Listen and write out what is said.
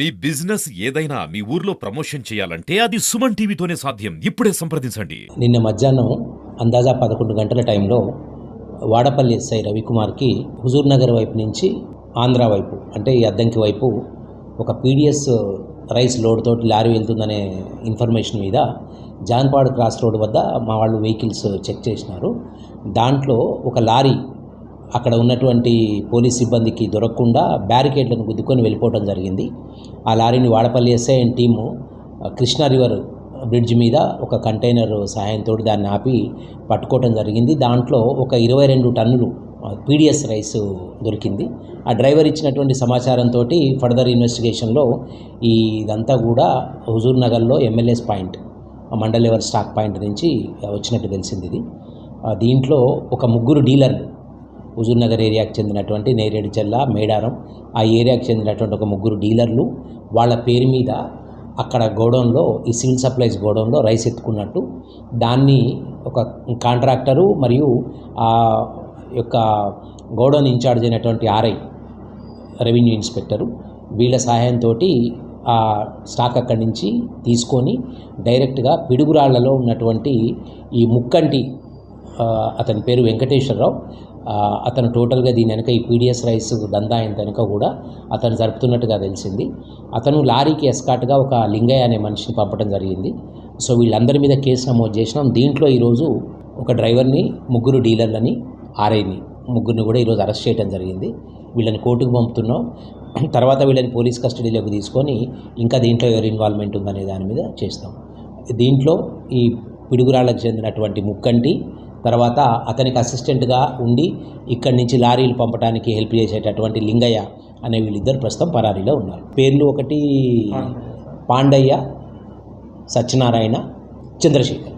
మీ business ఏదైనా మీ ఊర్లో promotion చేయాలంటే అది సుమన్ టీవీతోనే సాధ్యం. ఇప్పుడే సంప్రదించండి. నిన్న మధ్యాహ్నం అందాజా పదకొండు గంటల టైంలో వాడపల్లి ఎస్ఐ రవికుమార్కి హుజూర్ నగర్ వైపు నుంచి ఆంధ్ర వైపు అంటే ఈ అద్దంకి వైపు ఒక పీడిఎస్ రైస్ లోడ్ తోటి లారీ వెళ్తుందనే ఇన్ఫర్మేషన్ మీద జాన్పాడ్ క్రాస్ రోడ్ వద్ద మా వాళ్ళు వెహికల్స్ చెక్ చేసినారు. దాంట్లో ఒక లారీ అక్కడ ఉన్నటువంటి పోలీస్ సిబ్బందికి దొరకకుండా బ్యారికేడ్లను గుద్దుకొని వెళ్ళిపోవడం జరిగింది. ఆ లారీని Vadapalli SI and team Krishna river bridge మీద ఒక కంటైనర్ సహాయంతో దాన్ని ఆపి పట్టుకోవడం జరిగింది. దాంట్లో ఒక ఇరవై రెండు టన్నులు పీడిఎస్ రైస్ దొరికింది. ఆ డ్రైవర్ ఇచ్చినటువంటి సమాచారంతో ఫర్దర్ ఇన్వెస్టిగేషన్లో ఈ ఇదంతా కూడా హుజూర్ నగర్లో MLAs point mandal level stock point నుంచి వచ్చినట్టు తెలిసింది ఇది. దీంట్లో ఒక ముగ్గురు డీలర్లు హుజూర్నగర్ ఏరియాకు చెందినటువంటి నేరేడు చెల్ల మేడారం. ఆ ఏరియాకు చెందినటువంటి ఒక ముగ్గురు డీలర్లు వాళ్ళ పేరు మీద అక్కడ గోడౌన్లో ఈ సివిల్ సప్లైస్ గోడౌన్లో రైస్ ఎత్తుకున్నట్టు దాన్ని ఒక కాంట్రాక్టరు మరియు ఆ యొక్క గోడౌన్ ఇన్ఛార్జ్ అయినటువంటి ఆర్ఐ రెవెన్యూ ఇన్స్పెక్టరు వీళ్ళ సహాయంతో ఆ స్టాక్ అక్కడి నుంచి తీసుకొని డైరెక్ట్గా పిడుగురాళ్ళలో ఉన్నటువంటి ఈ ముక్కంటి అతని పేరు వెంకటేశ్వరరావు. అతను టోటల్గా దీని వెనక ఈ పీడిఎస్ రైస్ దందా అయిన వెనక కూడా అతను జరుపుతున్నట్టుగా తెలిసింది. అతను లారీకి ఎస్కాట్గా ఒక లింగయ్య అనే మనిషిని పంపడం జరిగింది. సో వీళ్ళందరి మీద కేసు నమోదు చేసినాం. దీంట్లో ఈరోజు ఒక డ్రైవర్ని ముగ్గురు డీలర్లని ఆర్ఐని ముగ్గురిని కూడా ఈరోజు అరెస్ట్ చేయడం జరిగింది. వీళ్ళని కోర్టుకు పంపుతున్నాం. తర్వాత వీళ్ళని పోలీస్ కస్టడీలోకి తీసుకొని ఇంకా దీంట్లో ఎవరి ఇన్వాల్వ్మెంట్ ఉందనే దాని మీద చేస్తాం. దీంట్లో ఈ పిడుగురాళ్ళకు చెందినటువంటి ముక్కంటి తర్వాత అతనికి అసిస్టెంట్గా ఉండి ఇక్కడి నుంచి లారీలు పంపడానికి హెల్ప్ చేసేటటువంటి లింగయ్య అనే వీళ్ళిద్దరు ప్రస్తుతం పరారీలో ఉన్నారు. పేర్లు ఒకటి పాండయ్య సత్యనారాయణ చంద్రశేఖర్.